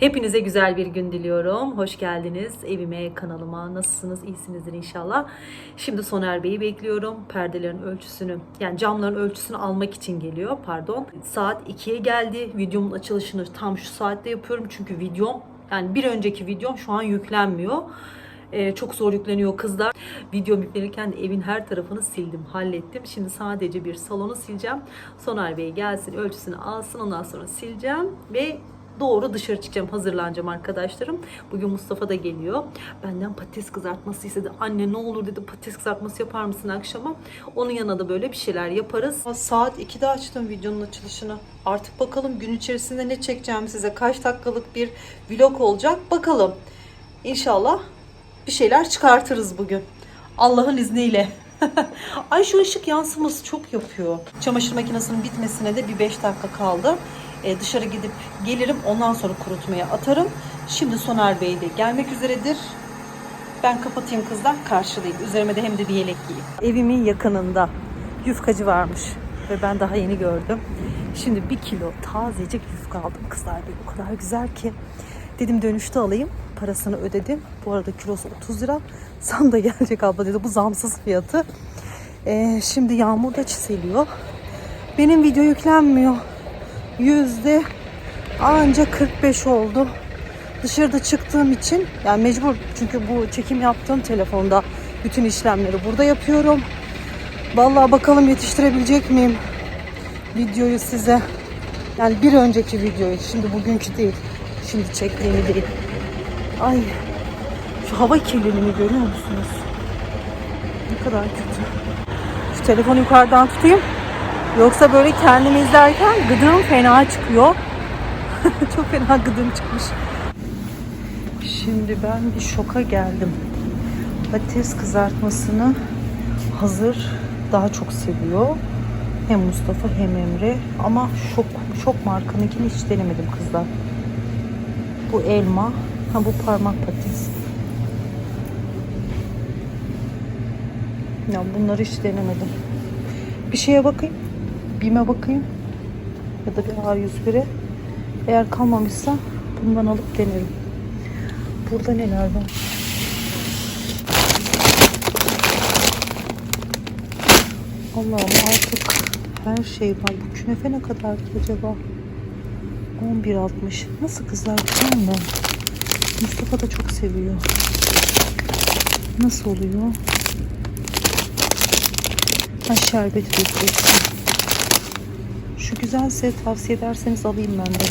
Hepinize güzel bir gün diliyorum. Hoş geldiniz evime, kanalıma. Nasılsınız? İyisinizdir inşallah. Şimdi Soner Bey'i bekliyorum. Perdelerin ölçüsünü, yani camların ölçüsünü almak için geliyor. Pardon. Saat 2'ye geldi. Videomun açılışını tam şu saatte yapıyorum. Çünkü videom, yani bir önceki videom şu an yüklenmiyor. Ee, çok zor yükleniyor kızlar. Video yüklenirken evin her tarafını sildim, hallettim. Şimdi sadece bir salonu sileceğim. Soner Bey gelsin, ölçüsünü alsın. Ondan sonra sileceğim ve doğru dışarı çıkacağım. Hazırlanacağım arkadaşlarım. Bugün Mustafa da geliyor. Benden patates kızartması istedi. Anne ne olur dedi patates kızartması yapar mısın akşama? Onun yanına da böyle bir şeyler yaparız. Saat 2'de açtım videonun açılışını. Artık bakalım gün içerisinde ne çekeceğim size. Kaç dakikalık bir vlog olacak. Bakalım. İnşallah bir şeyler çıkartırız bugün. Allah'ın izniyle. Ay şu ışık yansıması çok yapıyor. Çamaşır makinesinin bitmesine de bir 5 dakika kaldı. Ee, dışarı gidip gelirim. Ondan sonra kurutmaya atarım. Şimdi Soner Bey de gelmek üzeredir. Ben kapatayım kızlar karşılayayım. Üzerime de hem de bir yelek giyeyim. Evimin yakınında yufkacı varmış. Ve ben daha yeni gördüm. Şimdi bir kilo tazecik yufka aldım kızlar. Bey. O kadar güzel ki. Dedim dönüşte alayım. Parasını ödedim. Bu arada kilosu 30 lira. Zam da gelecek abla dedi. Bu zamsız fiyatı. Ee, şimdi yağmur da çiseliyor. Benim video yüklenmiyor. Yüzde anca 45 oldu. Dışarıda çıktığım için yani mecbur çünkü bu çekim yaptığım telefonda bütün işlemleri burada yapıyorum. Vallahi bakalım yetiştirebilecek miyim videoyu size. Yani bir önceki videoyu şimdi bugünkü değil. Şimdi çektiğimi değil. Ay şu hava kirliliğini görüyor musunuz? Ne kadar kötü. Şu telefonu yukarıdan tutayım. Yoksa böyle kendimi izlerken gıdığım fena çıkıyor. Çok fena gıdığım çıkmış. Şimdi ben bir şoka geldim. Patates kızartmasını hazır daha çok seviyor. Hem Mustafa hem Emre. Ama şok, şok markanınkini hiç denemedim kızlar. Bu elma. Ha bu parmak patates. Ya bunları hiç denemedim. Bir şeye bakayım. Bime bakayım. Ya da bir A101'e. Eğer kalmamışsa bundan alıp denerim. Burada neler var? Allah'ım artık her şey var. Bu künefe ne kadar acaba? 11.60. Nasıl kızlar güzel mi? Mustafa da çok seviyor. Nasıl oluyor? Ha şerbet döküyorsun. Şu güzelse tavsiye ederseniz alayım ben de.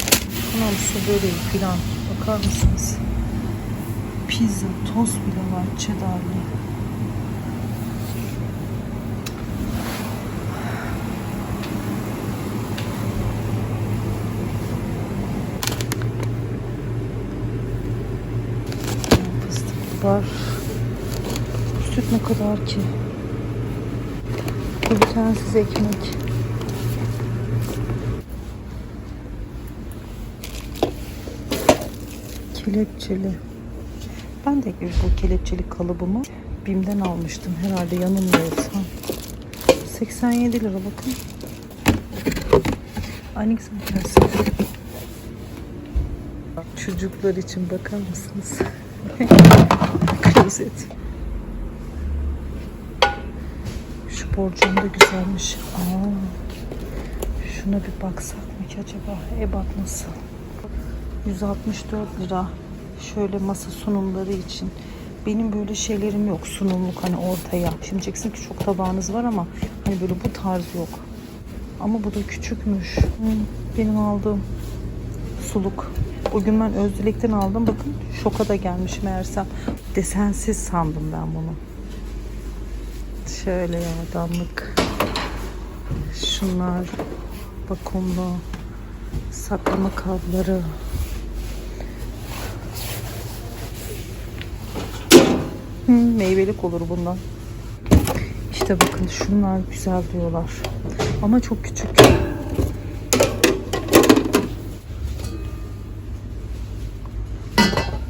Anam su böreği filan. Bakar mısınız? Pizza, tost bile var. Fıstık var. Süt ne kadar ki? Glutensiz ekmek. Kelepçeli. Ben de bu kelepçeli kalıbımı BİM'den almıştım herhalde yanılmıyorsam. 87 lira bakın. Aynı güzel Çocuklar için bakar mısınız? Klozet. Şu borcam da güzelmiş. Aa, şuna bir baksak mı ki acaba? Ebat nasıl? 164 lira. Şöyle masa sunumları için. Benim böyle şeylerim yok. Sunumluk hani ortaya. Şimdi diyeceksin ki çok tabağınız var ama hani böyle bu tarz yok. Ama bu da küçükmüş. Benim aldığım suluk. O gün ben Özdilek'ten aldım. Bakın şoka da gelmiş meğersem. Desensiz sandım ben bunu. Şöyle yardımlık. Şunlar vakumlu saklama kabları. Meyvelik olur bundan. İşte bakın şunlar güzel diyorlar. Ama çok küçük.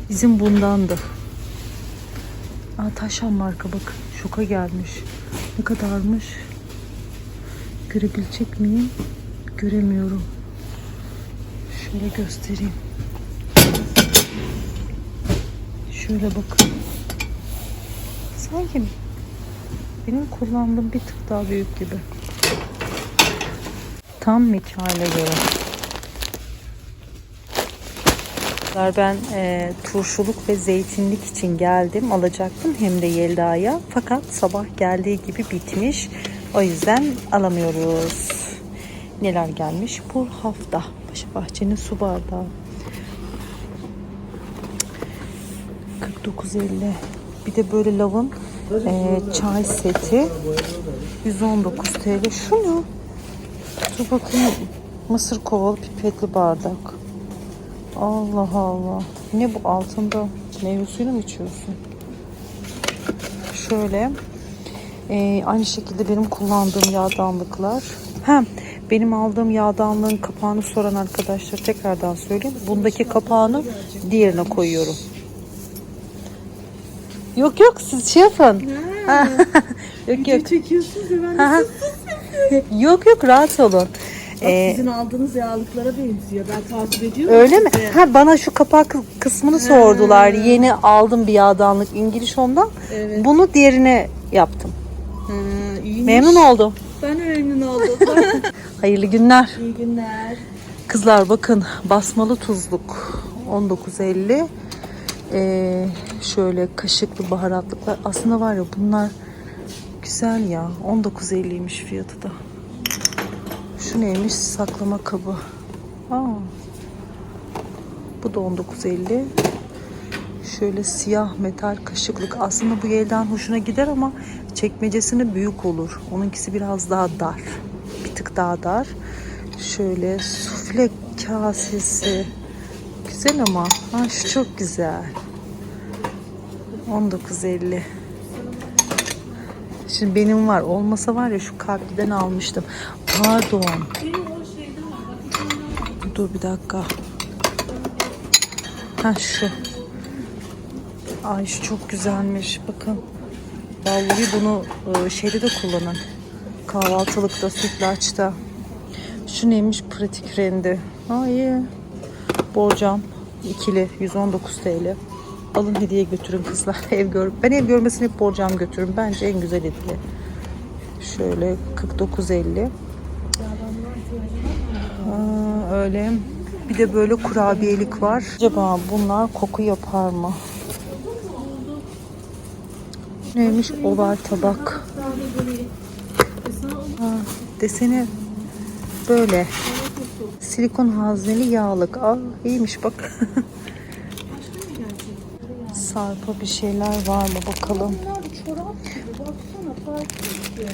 Bizim bundandı. Aa, Taşan marka bakın. Şoka gelmiş. Ne kadarmış? Görebilecek miyim? Göremiyorum. Şöyle göstereyim. Şöyle bakın. Sanki benim kullandığım bir tık daha büyük gibi. Tam Mikail'e göre. Ben e, turşuluk ve zeytinlik için geldim. Alacaktım hem de Yelda'ya. Fakat sabah geldiği gibi bitmiş. O yüzden alamıyoruz. Neler gelmiş bu hafta? Paşa Bahçe'nin su bardağı. 49.50. Bir de böyle lavın e, çay seti. 119 TL. Şu ne? Dur bakayım. Mısır kovalı pipetli bardak. Allah Allah. Ne bu altında? Meyve suyunu mu içiyorsun? Şöyle. Ee, aynı şekilde benim kullandığım yağdanlıklar. Hem benim aldığım yağdanlığın kapağını soran arkadaşlar tekrardan söyleyeyim. Bundaki kapağını diğerine koyuyorum. Yok yok siz şey yapın. yok yok. çekiyorsunuz ya ben yok yok rahat olun. Ee, Sizin aldığınız yağlıklara benziyor. Ben takip ediyorum. Öyle mi? sizi. Ha bana şu kapak kısmını sordular. Yeni aldım bir yağdanlık İngiliz ondan. Evet. Bunu diğerine yaptım. Ha, iyiymiş. Memnun oldum. Ben de memnun oldum. Hayırlı günler. İyi günler. Kızlar bakın basmalı tuzluk 19.50. Ee, şöyle kaşıklı baharatlıklar. Aslında var ya bunlar güzel ya. 19.50'ymiş fiyatı da. Şu neymiş? Saklama kabı. Aa. Bu da 19.50. Şöyle siyah metal kaşıklık. Aslında bu elden hoşuna gider ama çekmecesine büyük olur. Onunkisi biraz daha dar. Bir tık daha dar. Şöyle sufle kasesi. Güzel ama. Ha, şu çok güzel. 19.50. Şimdi benim var. Olmasa var ya şu kalpliden almıştım. Pardon. Dur bir dakika. Ha şu. Ay şu çok güzelmiş. Bakın. Vallahi bunu e, şeyde de kullanın. Kahvaltılıkta, sütlaçta. Şu neymiş? Pratik rendi. Ay. Borcam. ikili 119 TL. Alın hediye götürün kızlar. Ev gör. Ben ev görmesini hep borcam götürün. Bence en güzel hediye. Şöyle 49.50. Aa, öyle. Bir de böyle kurabiyelik var. Acaba bunlar koku yapar mı? Neymiş? Oval tabak. Ha, deseni böyle. Silikon hazneli yağlık. Aa, iyiymiş bak. Sarpa bir şeyler var mı bakalım. Bunlar çorap gibi.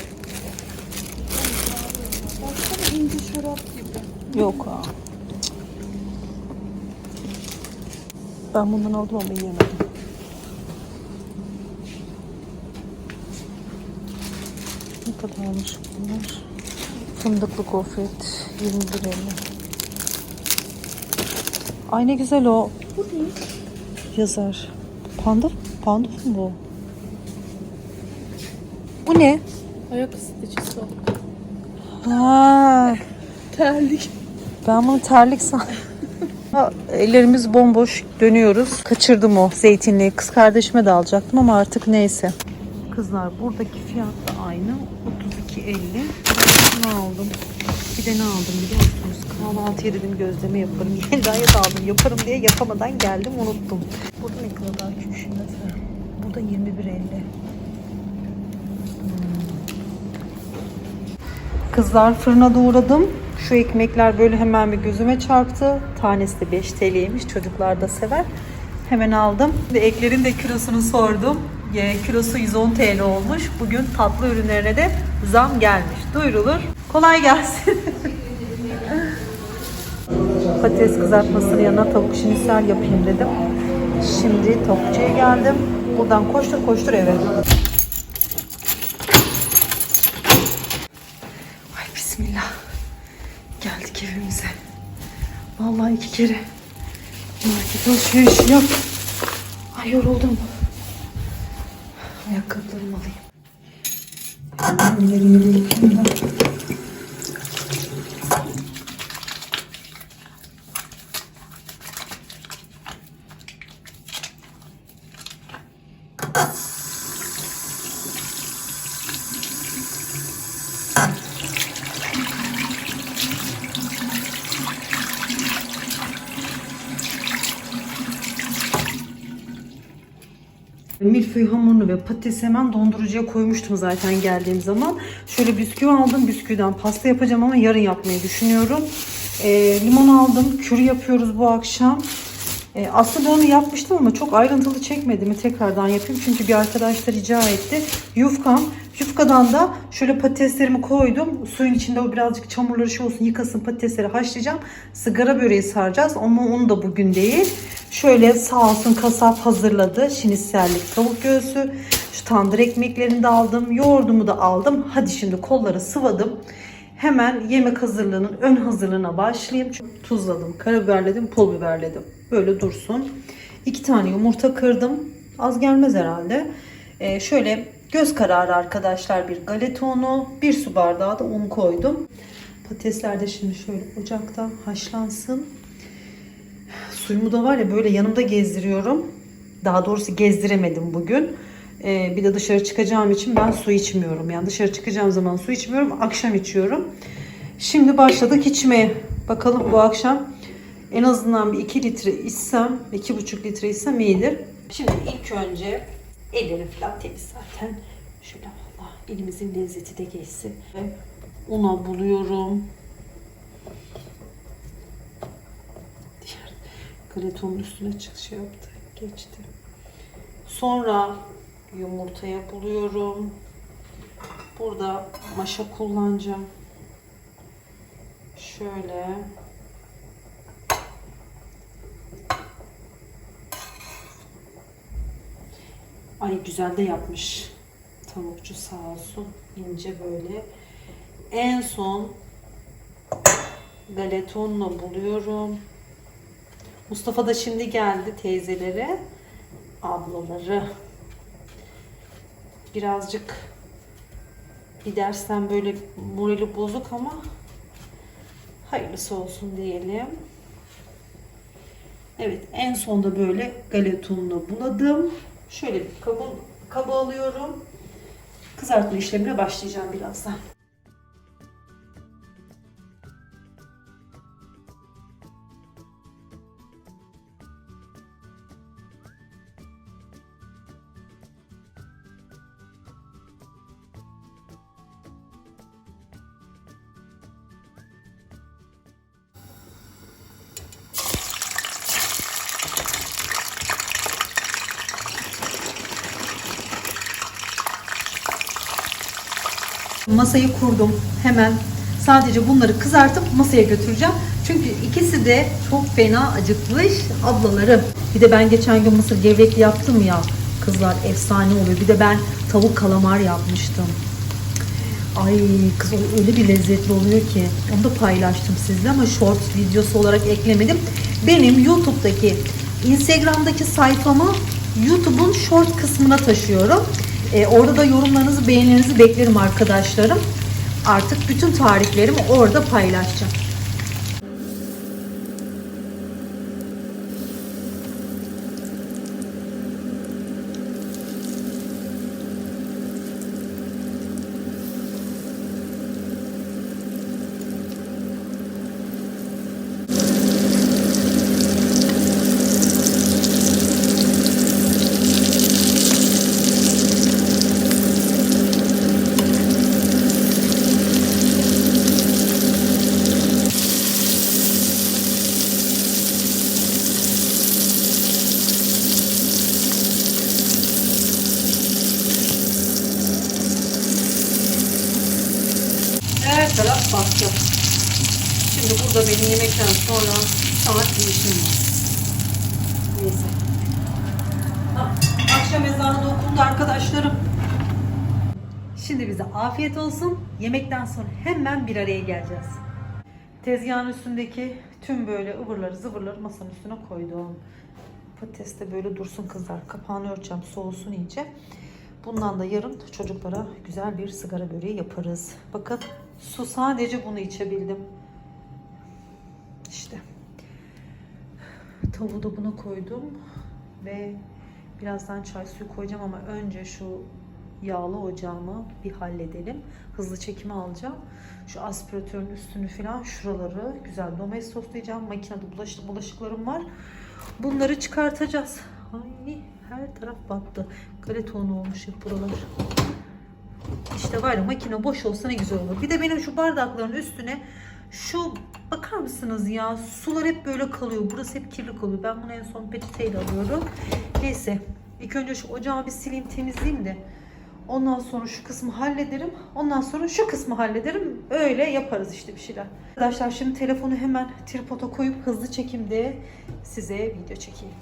Baksana ince çorap gibi. Yok ha. Ben bundan aldım ama yiyemedim. Ne kadarmış bunlar? Fındıklı gofret 21 lira. Ay ne güzel o. Bu ne? Yazar. Panduf, panduf mu bu? Bu ne? Ayak ısıtıcısı. Ha, Terlik. Ben bunu terlik san. Ellerimiz bomboş dönüyoruz. Kaçırdım o zeytinliği. Kız kardeşime de alacaktım ama artık neyse. Kızlar buradaki fiyat da aynı. 32.50. Ne aldım? Bir de ne aldım biliyor musunuz? Kahvaltıya dedim gözleme yaparım. Da aldım. Yaparım diye yapamadan geldim unuttum. Burada ne kadar şimdi. Burada 21.50. Kızlar fırına doğradım. Şu ekmekler böyle hemen bir gözüme çarptı. Tanesi de 5 TL'ymiş. Çocuklar da sever. Hemen aldım. Ve eklerin de kilosunu sordum. Kilosu 110 TL olmuş. Bugün tatlı ürünlerine de zam gelmiş. Duyurulur. Kolay gelsin. Patates kızartmasının yanına tavuk şinisel yapayım dedim. Şimdi tavukçuya geldim. Buradan koştur koştur eve. Ay bismillah. Geldik evimize. Vallahi iki kere market alışverişi yap. Ay yoruldum. Ayakkabılarımı alayım. Elleri yürüyeyim ben. Ve patatesi hemen dondurucuya koymuştum zaten geldiğim zaman. Şöyle bisküvi aldım. Bisküviden pasta yapacağım ama yarın yapmayı düşünüyorum. Ee, limon aldım. Kürü yapıyoruz bu akşam. Ee, aslında onu yapmıştım ama çok ayrıntılı çekmedim. Tekrardan yapayım. Çünkü bir arkadaş da rica etti. Yufkam. Yufkadan da şöyle patateslerimi koydum. Suyun içinde o birazcık çamurları şey olsun yıkasın patatesleri haşlayacağım. Sigara böreği saracağız ama onu da bugün değil. Şöyle sağ olsun kasap hazırladı. Şinisellik tavuk göğsü. Şu tandır ekmeklerini de aldım. Yoğurdumu da aldım. Hadi şimdi kolları sıvadım. Hemen yemek hazırlığının ön hazırlığına başlayayım. Tuzladım, karabiberledim, pul biberledim. Böyle dursun. İki tane yumurta kırdım. Az gelmez herhalde. Ee, şöyle göz kararı arkadaşlar bir galeta unu, bir su bardağı da un koydum. Patatesler de şimdi şöyle ocakta haşlansın. Suyumu da var ya böyle yanımda gezdiriyorum. Daha doğrusu gezdiremedim bugün. Ee, bir de dışarı çıkacağım için ben su içmiyorum. Yani dışarı çıkacağım zaman su içmiyorum. Akşam içiyorum. Şimdi başladık içmeye. Bakalım bu akşam en azından bir 2 litre içsem, 2,5 litre içsem iyidir. Şimdi ilk önce ellerim falan temiz zaten. Şöyle Allah elimizin lezzeti de geçsin. Ve una buluyorum. Galetonun üstüne çık şey yaptı. Geçti. Sonra yumurtaya buluyorum. Burada maşa kullanacağım. Şöyle. Ay güzel de yapmış. Tavukçu sağ olsun. ince böyle. En son galetonla buluyorum. Mustafa da şimdi geldi teyzeleri, ablaları. Birazcık bir dersten böyle morali bozuk ama hayırlısı olsun diyelim. Evet en sonda böyle galetonla buladım. Şöyle bir kabı, kabı alıyorum. Kızartma işlemine başlayacağım birazdan. Masayı kurdum. Hemen sadece bunları kızartıp masaya götüreceğim. Çünkü ikisi de çok fena acıkmış ablalarım. Bir de ben geçen gün mısır gevrekli yaptım ya. Kızlar efsane oluyor. Bir de ben tavuk kalamar yapmıştım. Ay kız öyle bir lezzetli oluyor ki. Onu da paylaştım sizle ama short videosu olarak eklemedim. Benim YouTube'daki, Instagram'daki sayfama YouTube'un short kısmına taşıyorum. Ee, orada da yorumlarınızı, beğenilerinizi beklerim arkadaşlarım. Artık bütün tariflerimi orada paylaşacağım. Her taraf baktı. Şimdi burada benim yemekten sonra saat bir var. Neyse. Akşam ezanı da arkadaşlarım. Şimdi bize afiyet olsun. Yemekten sonra hemen bir araya geleceğiz. Tezgahın üstündeki tüm böyle ıvırları zıvırları masanın üstüne koydum. Patates de böyle dursun kızlar. Kapağını örteceğim soğusun iyice. Bundan da yarın çocuklara güzel bir sigara böreği yaparız. Bakın su sadece bunu içebildim. İşte. Tavuğu da buna koydum. Ve Birazdan çay suyu koyacağım ama önce şu yağlı ocağımı bir halledelim. Hızlı çekimi alacağım. Şu aspiratörün üstünü falan şuraları güzel domestoslayacağım. Makinede bulaşık, bulaşıklarım var. Bunları çıkartacağız. Ay her taraf battı. Galeta unu olmuş hep buralar. İşte var ya makine boş olsa ne güzel olur. Bir de benim şu bardakların üstüne şu bakar mısınız ya sular hep böyle kalıyor. Burası hep kirli kalıyor. Ben bunu en son peçeteyle alıyorum. Neyse ilk önce şu ocağı bir sileyim temizleyeyim de ondan sonra şu kısmı hallederim. Ondan sonra şu kısmı hallederim. Öyle yaparız işte bir şeyler. Arkadaşlar şimdi telefonu hemen tripoda koyup hızlı çekimde size video çekeyim.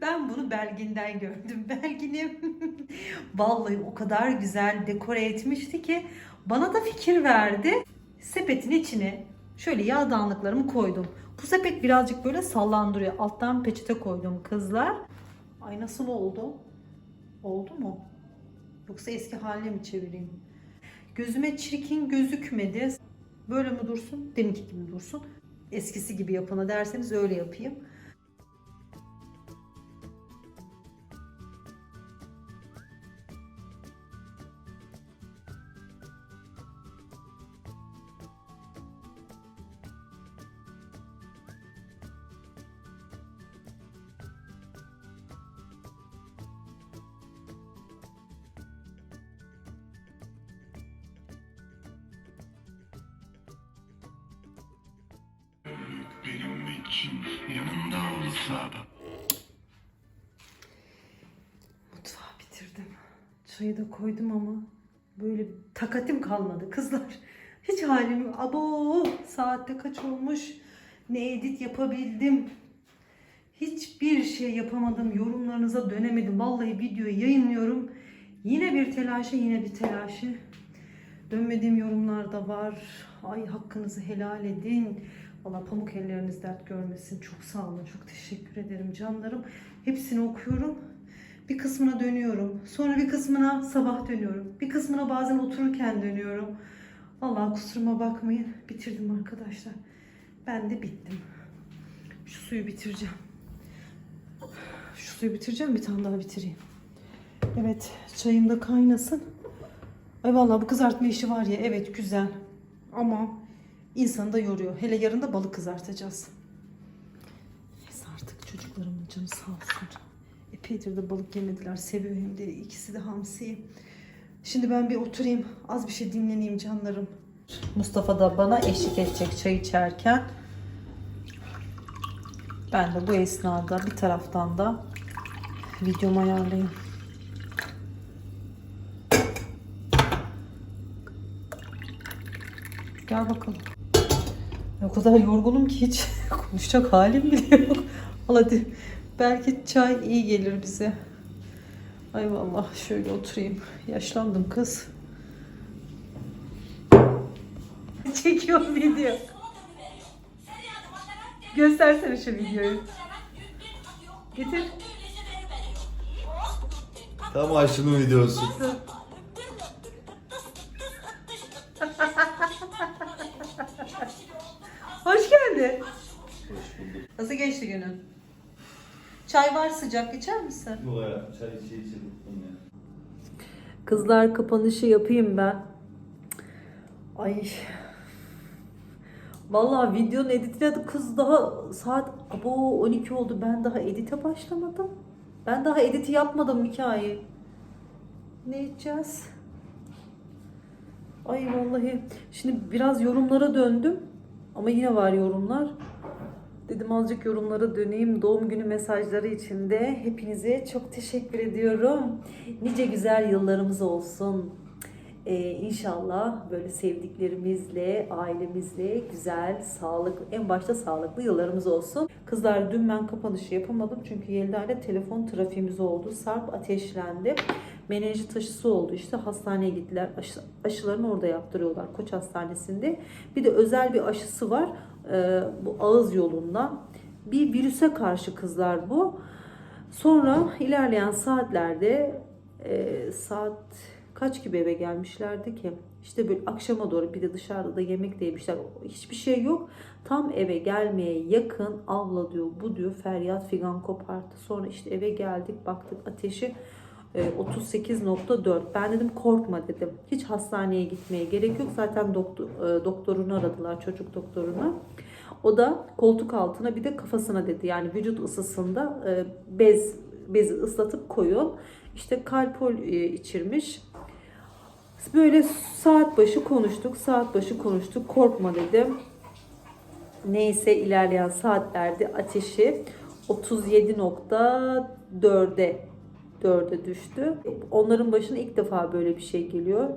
Ben bunu Belgin'den gördüm. Belgin'im vallahi o kadar güzel dekore etmişti ki bana da fikir verdi. Sepetin içine şöyle yağ dağınıklarımı koydum. Bu sepet birazcık böyle sallandırıyor. Alttan peçete koydum kızlar. Ay nasıl oldu? Oldu mu? Yoksa eski haline mi çevireyim? Gözüme çirkin gözükmedi. Böyle mi dursun? Deminki gibi dursun. Eskisi gibi yapana derseniz öyle yapayım. Çayı da koydum ama böyle takatim kalmadı kızlar. Hiç halim. Abo saatte kaç olmuş? Ne edit yapabildim? Hiçbir şey yapamadım. Yorumlarınıza dönemedim. Vallahi videoyu yayınlıyorum. Yine bir telaşı, yine bir telaşı. Dönmediğim yorumlar da var. Ay hakkınızı helal edin. Valla pamuk elleriniz dert görmesin. Çok sağ olun. Çok teşekkür ederim canlarım. Hepsini okuyorum. Bir kısmına dönüyorum. Sonra bir kısmına sabah dönüyorum. Bir kısmına bazen otururken dönüyorum. Vallahi kusuruma bakmayın. Bitirdim arkadaşlar. Ben de bittim. Şu suyu bitireceğim. Şu suyu bitireceğim. Bir tane daha bitireyim. Evet. Çayım da kaynasın. Ay vallahi bu kızartma işi var ya. Evet güzel. Ama insanı da yoruyor. Hele yarın da balık kızartacağız. Neyse artık çocuklarımın canı sağ olsun. De balık yemediler. Seviyor hem de ikisi de hamsi. Şimdi ben bir oturayım. Az bir şey dinleneyim canlarım. Mustafa da bana eşlik edecek çay içerken. Ben de bu esnada bir taraftan da videomu ayarlayayım. Gel bakalım. O kadar yorgunum ki hiç konuşacak halim bile yok. Al hadi. Belki çay iyi gelir bize. Ay vallahi şöyle oturayım. Yaşlandım kız. Çekiyorum video. Göstersene şu videoyu. Getir. Tam Ayşe'nin videosu. Hoş geldin. Nasıl geçti günün? Çay var sıcak içer misin? Bu ya çay içi içi bıktım ya. Kızlar kapanışı yapayım ben. Ay. Vallahi videonun editine kız daha saat abo 12 oldu. Ben daha edite başlamadım. Ben daha editi yapmadım hikayeyi. Ne içeceğiz? Ay vallahi şimdi biraz yorumlara döndüm ama yine var yorumlar. Dedim azıcık yorumlara döneyim. Doğum günü mesajları için de hepinize çok teşekkür ediyorum. Nice güzel yıllarımız olsun. Ee, inşallah böyle sevdiklerimizle, ailemizle güzel, sağlıklı, en başta sağlıklı yıllarımız olsun. Kızlar dün ben kapanışı yapamadım çünkü Yelda ile telefon trafiğimiz oldu. Sarp ateşlendi. Menenjit taşısı oldu işte hastaneye gittiler. Aşı, aşılarını orada yaptırıyorlar Koç Hastanesi'nde. Bir de özel bir aşısı var ee, bu ağız yolundan. Bir virüse karşı kızlar bu. Sonra ilerleyen saatlerde e, saat kaç gibi eve gelmişlerdi ki? İşte böyle akşama doğru bir de dışarıda da yemek de yemişler. Hiçbir şey yok. Tam eve gelmeye yakın abla diyor bu diyor feryat figan koparttı. Sonra işte eve geldik baktık ateşi e, 38.4. Ben dedim korkma dedim. Hiç hastaneye gitmeye gerek yok. Zaten doktor, e, doktorunu aradılar çocuk doktorunu. O da koltuk altına bir de kafasına dedi. Yani vücut ısısında e, bez bezi ıslatıp koyun. İşte kalpol e, içirmiş. Böyle saat başı konuştuk. Saat başı konuştuk. Korkma dedim. Neyse ilerleyen saatlerde ateşi 37.4'e 4'e düştü. Onların başına ilk defa böyle bir şey geliyor.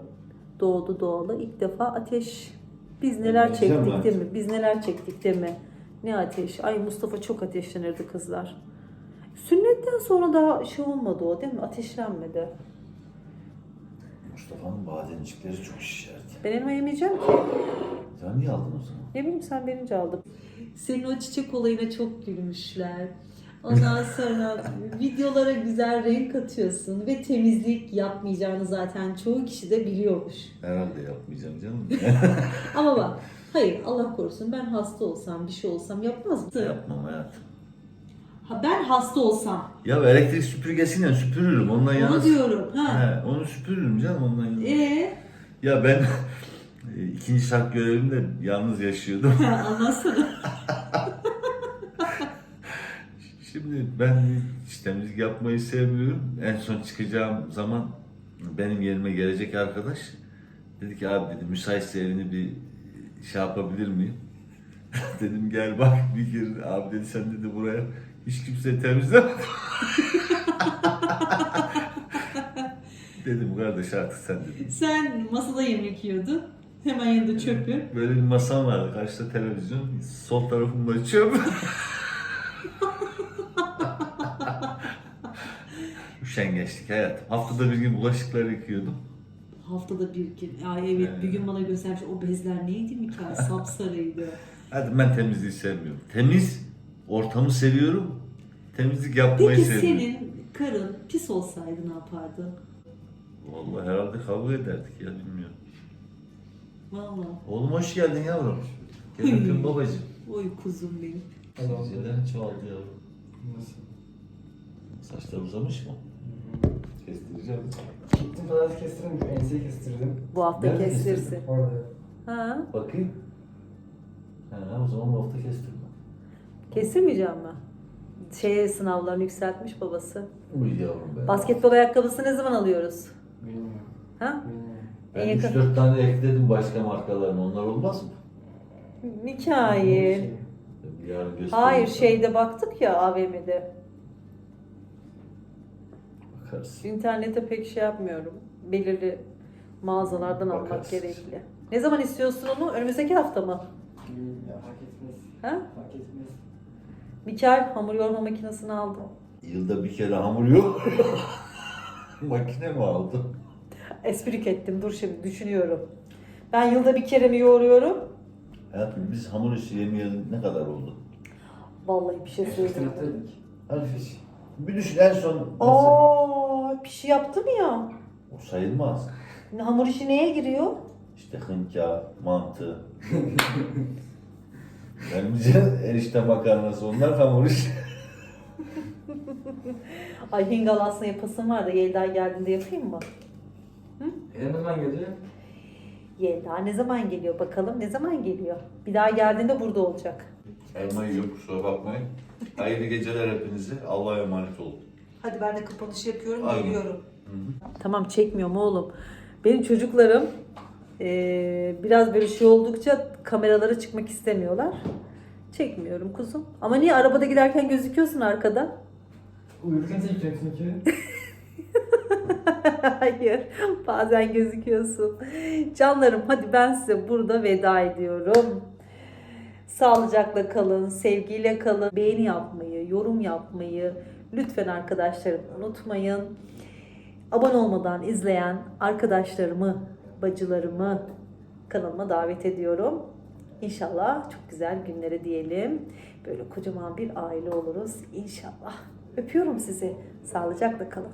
Doğdu doğalı ilk defa ateş. Biz neler Güzel mi çektik değil mi? Biz neler çektik değil mi? Ne ateş? Ay Mustafa çok ateşlenirdi kızlar. Sünnetten sonra daha şey olmadı o değil mi? Ateşlenmedi. Mustafa'nın bademcikleri çok şişerdi. Ben elma yemeyeceğim ki. Sen niye aldın o zaman? Ne bileyim sen verince aldım. Senin o çiçek olayına çok gülmüşler. Ondan sonra videolara güzel renk katıyorsun ve temizlik yapmayacağını zaten çoğu kişi de biliyormuş. Herhalde yapmayacağım canım. Ama bak hayır Allah korusun ben hasta olsam bir şey olsam yapmaz mısın? Yapmam hayatım. Ha, ben hasta olsam Ya elektrik süpürgesiyle süpürürüm ondan onu yana. diyorum. Ha. He, onu süpürürüm canım ondan yana. Ee, Ya ben e, ikinci şart görevimde yalnız yaşıyordum. anlatsana. Ben hiç temizlik yapmayı sevmiyorum. En son çıkacağım zaman benim yerime gelecek arkadaş dedi ki abi dedi müsaitse evini bir şey yapabilir miyim? Dedim gel bak bir kere abi dedi sen dedi buraya hiç kimse temizlemedi. dedim kardeş artık sen dedim. Sen masada yemek yiyordun. Hemen yanında çöpü. Böyle bir masam vardı karşıda televizyon sol tarafımda çöp. Üşengeçlik hayatım. Haftada bir gün bulaşıkları yıkıyordum. Haftada bir gün. Ay evet bir gün bana göstermiş. O bezler neydi mi ki? Sapsarıydı. Hadi ben temizliği sevmiyorum. Temiz, ortamı seviyorum. Temizlik yapmayı Peki seviyorum. senin karın pis olsaydı ne yapardın? Vallahi herhalde kavga ederdik ya bilmiyorum. Vallahi. Oğlum hoş geldin yavrum. Gel öpeyim babacığım. Oy kuzum benim. Sizceler çoğaldı yavrum. Nasıl? Saçlar uzamış mı? Kestireceğim. Gittim kestirdim, şu enseyi kestirdim. Bu hafta Nerede kestirsin. Orada. Ha? Bakayım. Ha, o zaman bu hafta kestirme. Kestirmeyeceğim mi? Şeye sınavlarını yükseltmiş babası. Uy yavrum be. Basketbol ayakkabısı ne zaman alıyoruz? Bilmiyorum. Ha? Bilmiyorum. Ben En 3-4 tane ekledim başka markalarını. Onlar olmaz mı? Mikail. Şey, Yarın göstereyim Hayır sana. şeyde baktık ya AVM'de. Bakarsın. İnternete pek şey yapmıyorum. Belirli mağazalardan almak Bakarsın. gerekli. Ne zaman istiyorsun onu? Önümüzdeki hafta mı? bilmiyorum. Ya fark etmez. Ha? Fark etmez. Mikael hamur yoğurma makinesini aldı. Yılda bir kere hamur yok. Makine mi aldım? Esprik ettim. Dur şimdi düşünüyorum. Ben yılda bir kere mi yoğuruyorum? Hayatım biz hamur işi yemeyeli ne kadar oldu? Vallahi bir şey söyleyeyim. Hadi fiş. Bir düşün en son nasıl? Aa, bir şey yaptım ya. O sayılmaz. Hamur işi neye giriyor? İşte hınka, mantı. Bence erişte makarnası onlar hamur işi. Ay hingal aslında yapasım var da Yelda geldiğinde yapayım mı? E ne zaman geliyor? Yelda ne zaman geliyor bakalım ne zaman geliyor? Bir daha geldiğinde burada olacak. Elma yiyorum kusura bakmayın. Hayırlı geceler hepinize. Allah'a emanet olun. Hadi ben de kapanış yapıyorum Aynen. geliyorum. Hı hı. Tamam çekmiyorum oğlum. Benim çocuklarım Ee, biraz böyle şey oldukça kameralara çıkmak istemiyorlar. Çekmiyorum kuzum. Ama niye arabada giderken gözüküyorsun arkada? Uyurken çekeceğim çünkü. Hayır. Bazen gözüküyorsun. Canlarım hadi ben size burada veda ediyorum. Sağlıcakla kalın, sevgiyle kalın. Beğeni yapmayı, yorum yapmayı lütfen arkadaşlarım unutmayın. Abone olmadan izleyen arkadaşlarımı, bacılarımı kanalıma davet ediyorum. İnşallah çok güzel günlere diyelim. Böyle kocaman bir aile oluruz inşallah. Öpüyorum sizi. Sağlıcakla kalın.